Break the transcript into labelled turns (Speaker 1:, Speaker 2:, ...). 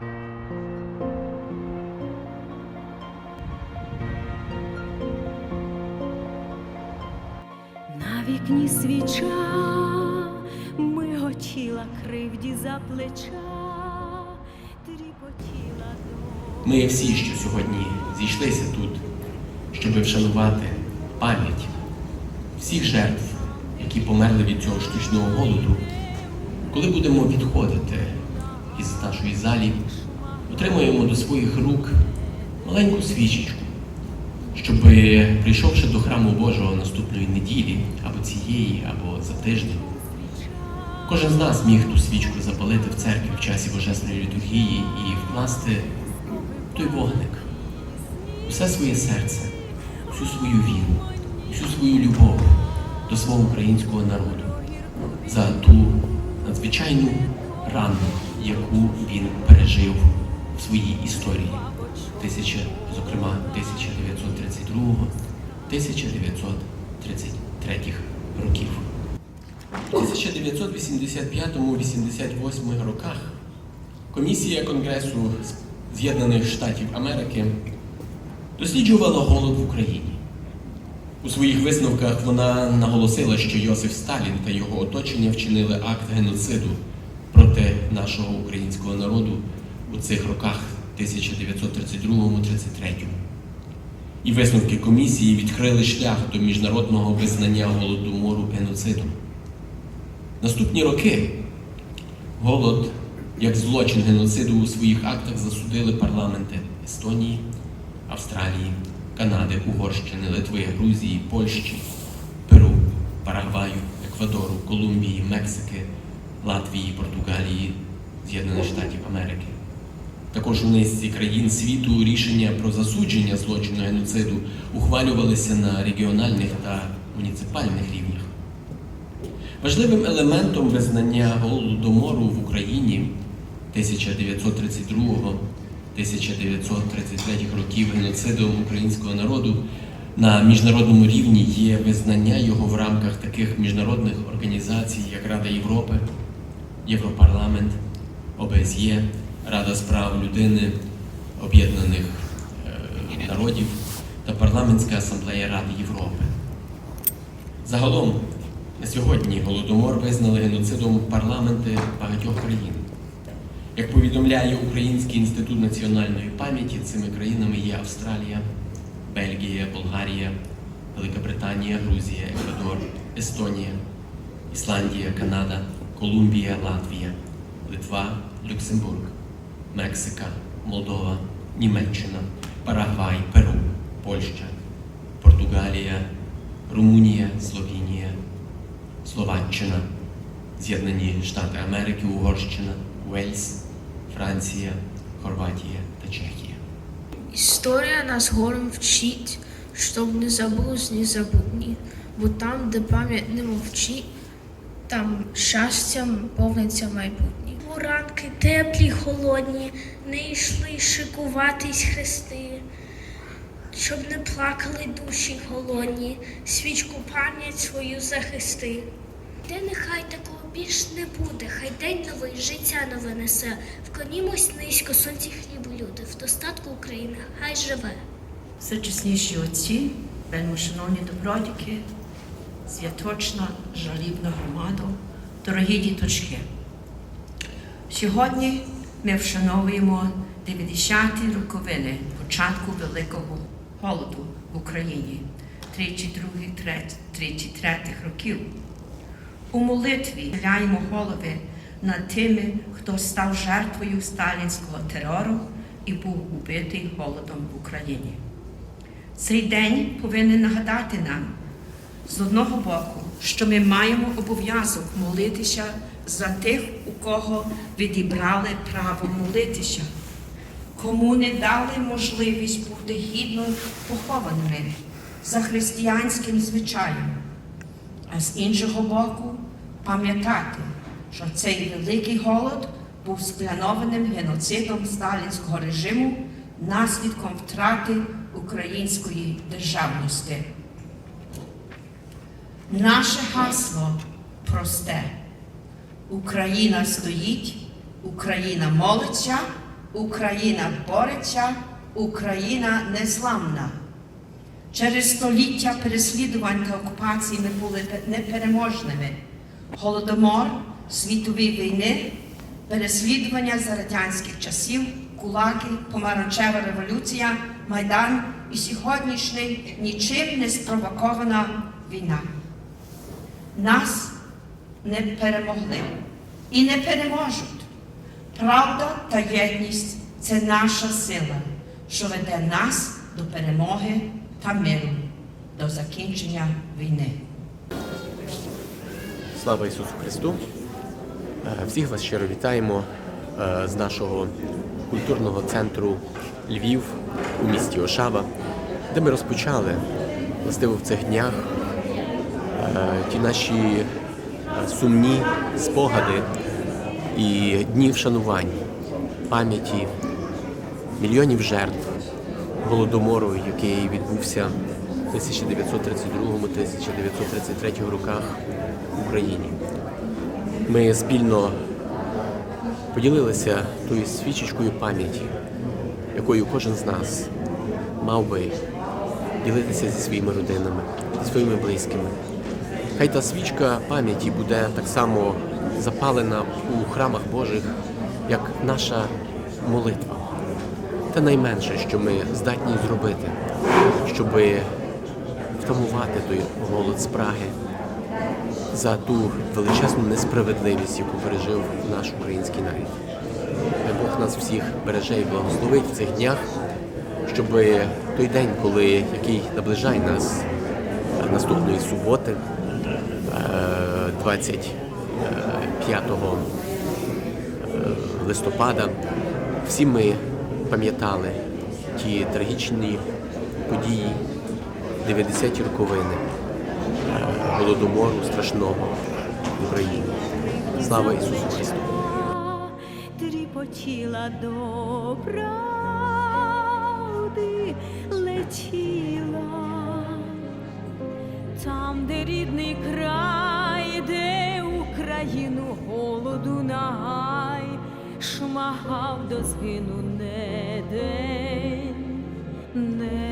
Speaker 1: На вікні свіча миготіла кривді за плеча, тріпотіла до.
Speaker 2: Ми всі, що сьогодні зійшлися тут, щоб вшанувати пам'ять всіх жертв, які померли від цього штучного голоду, коли будемо відходити із нашої залі, отримуємо до своїх рук маленьку свічечку, щоб, прийшовши до храму Божого наступної неділі, або цієї, або за тиждень, кожен з нас міг ту свічку запалити в церкві в часі Божесної літургії і вкласти той вогник, усе своє серце, всю свою віру, всю свою любов до свого українського народу за ту надзвичайну рану, яку він пережив в своїй історії, тисяча, зокрема 1932-1933 років. У 1985-88 роках комісія Конгресу З'єднаних Штатів Америки досліджувала голод в Україні. У своїх висновках вона наголосила, що Йосиф Сталін та його оточення вчинили акт геноциду проти нашого українського народу у цих роках 1932-33. І висновки комісії відкрили шлях до міжнародного визнання голодомору геноцидом. Наступні роки голод як злочин геноциду у своїх актах засудили парламенти Естонії, Австралії, Канади, Угорщини, Литви, Грузії, Польщі, Перу, Парагваю, Еквадору, Колумбії, Мексики, Латвії, Португалії, З'єднаних Штатів Америки. Також у низці країн світу рішення про засудження злочину геноциду ухвалювалися на регіональних та муніципальних рівнях. Важливим елементом визнання голодомору в Україні 1932-1933 років геноцидом українського народу на міжнародному рівні є визнання його в рамках таких міжнародних організацій, як Рада Європи, Європарламент, ОБСЄ, Рада з прав людини Об'єднаних е, Народів та Парламентська асамблея Ради Європи. Загалом на сьогодні Голодомор визнали геноцидом парламенти багатьох країн. Як повідомляє Український інститут національної пам'яті, цими країнами є Австралія, Бельгія, Болгарія, Велика Британія, Грузія, Еквадор, Естонія, Ісландія, Канада, Колумбія, Латвія, Литва, Люксембург, Мексика, Молдова, Німеччина, Парагвай, Перу, Польща, Португалія, Румунія, Словенія, Словаччина, З'єднані Штати Америки, Угорщина, Уельс, Франція, Хорватія та Чехія.
Speaker 3: Історія нас горем вчить, щоб не забулось ні забутні, бо там, де пам'ять не мовчить, там щастям повниться майбутнє. Ранки теплі, холодні, не йшли шикуватись хрести, щоб не плакали душі голодні, свічку пам'ять свою захисти. Де нехай такого більш не буде, хай день новий життя нове несе. Вклонімось низько, сонці хлібу люди, в достатку України, хай живе.
Speaker 4: Всечесніші отці, вельмишановні добродіки, святочна, жалібна громада, дорогі діточки. Сьогодні ми вшановуємо 90-ті роковини початку Великого голоду в Україні 32-33 років. У молитві схиляємо голови над тими, хто став жертвою сталінського терору і був убитий голодом в Україні. Цей день повинен нагадати нам з одного боку, що ми маємо обов'язок молитися за тих, у кого відібрали право молитися, кому не дали можливість бути гідно похованими за християнським звичаєм. А з іншого боку, пам'ятати, що цей великий голод був спланованим геноцидом сталінського режиму наслідком втрати української державності. Наше гасло просте. Україна стоїть, Україна молиться, Україна бореться, Україна незламна. Через століття переслідувань та окупацій ми були непереможними. Голодомор, світові війни, переслідування за радянських часів, кулаки, помаранчева революція, Майдан і сьогоднішня нічим не спровокована війна. Нас не перемогли і не переможуть. Правда та єдність це наша сила, що веде нас до перемоги та миру, до закінчення війни.
Speaker 2: Слава Ісусу Христу! Е, Всіх вас щиро вітаємо е, з нашого культурного центру Львів у місті Ошава, де ми розпочали властиво в цих днях ті наші е, сумні спогади і дні вшанувань, пам'яті мільйонів жертв голодомору, який відбувся в 1932-1933 роках в Україні. Ми спільно поділилися тою свічечкою пам'яті, якою кожен з нас мав би ділитися зі своїми родинами, зі своїми близькими. Хай та свічка пам'яті буде так само запалена у храмах Божих, як наша молитва. Те найменше, що ми здатні зробити, щоб втамувати той голод спраги за ту величезну несправедливість, яку пережив наш український народ. Хай Бог нас всіх береже і благословить в цих днях, щоб той день, коли який наближає нас наступної суботи, 25 листопада, всі ми пам'ятали ті трагічні події 90-ті роковини е, голодомору страшного в Україні. Слава Ісусу Христу!
Speaker 1: Тріпотіла до правди летіла, там, де рідний край, шмагав до згину не день, не.